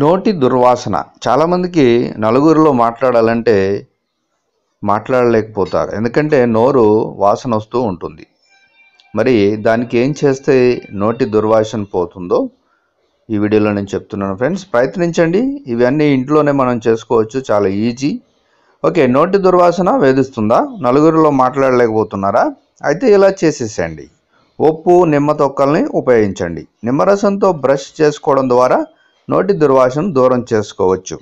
నోటి దుర్వాసన. చాలామందికి నలుగురిలో మాట్లాడాలంటే మాట్లాడలేకపోతారు. ఎందుకంటే నోరు వాసన వస్తూ ఉంటుంది. మరి దానికి ఏం చేస్తే నోటి దుర్వాసన పోతుందో ఈ వీడియోలో నేను చెప్తున్నాను ఫ్రెండ్స్. ప్రయత్నించండి. ఇవన్నీ ఇంట్లోనే మనం చేసుకోవచ్చు. చాలా ఈజీ. ఓకే నోటి దుర్వాసన వేధిస్తుందా? నలుగురిలో మాట్లాడలేకపోతున్నారా? అయితే ఇలా చేసేసేయండి. ఉప్పు నిమ్మ తొక్కల్ని ఉపయోగించండి. నిమ్మరసంతో బ్రష్ చేసుకోవడం ద్వారా నోటి దుర్వాసన దూరం చేసుకోవచ్చు.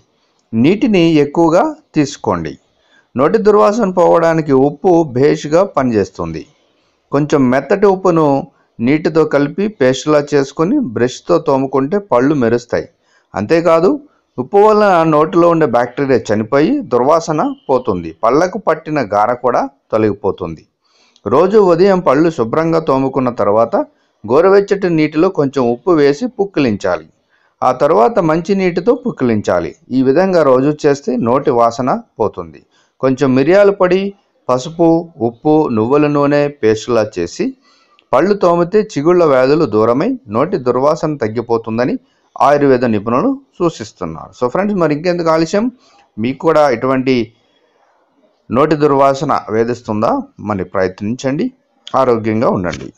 నీటిని ఎక్కువగా తీసుకోండి. నోటి దుర్వాసన పోవడానికి ఉప్పు భేష్గా పనిచేస్తుంది. కొంచెం మెత్తటి ఉప్పును నీటితో కలిపి పేస్ట్లా చేసుకొని బ్రష్తో తోముకుంటే పళ్ళు మెరుస్తాయి. అంతేకాదు ఉప్పు వలన నోటిలో ఉండే బ్యాక్టీరియా చనిపోయి దుర్వాసన పోతుంది. పళ్ళకు పట్టిన గార కూడా తొలగిపోతుంది. రోజు ఉదయం పళ్ళు శుభ్రంగా తోముకున్న తర్వాత గోరువెచ్చటి నీటిలో కొంచెం ఉప్పు వేసి పుక్కిలించాలి. ఆ తర్వాత మంచి నీటితో పుక్కిలించాలి. ఈ విధంగా రోజు చేస్తే నోటి వాసన పోతుంది. కొంచెం మిరియాలు పడి పసుపు ఉప్పు నువ్వుల నూనె పేస్టులా చేసి పళ్ళు తోమితే చిగుళ్ళ వ్యాధులు దూరమై నోటి దుర్వాసన తగ్గిపోతుందని ఆయుర్వేద నిపుణులు సూచిస్తున్నారు. సో ఫ్రెండ్స్ మరి ఇంకెందుకు ఆలస్యం? మీకు కూడా ఇటువంటి నోటి దుర్వాసన వేధిస్తుందా? మరి ప్రయత్నించండి. ఆరోగ్యంగా ఉండండి.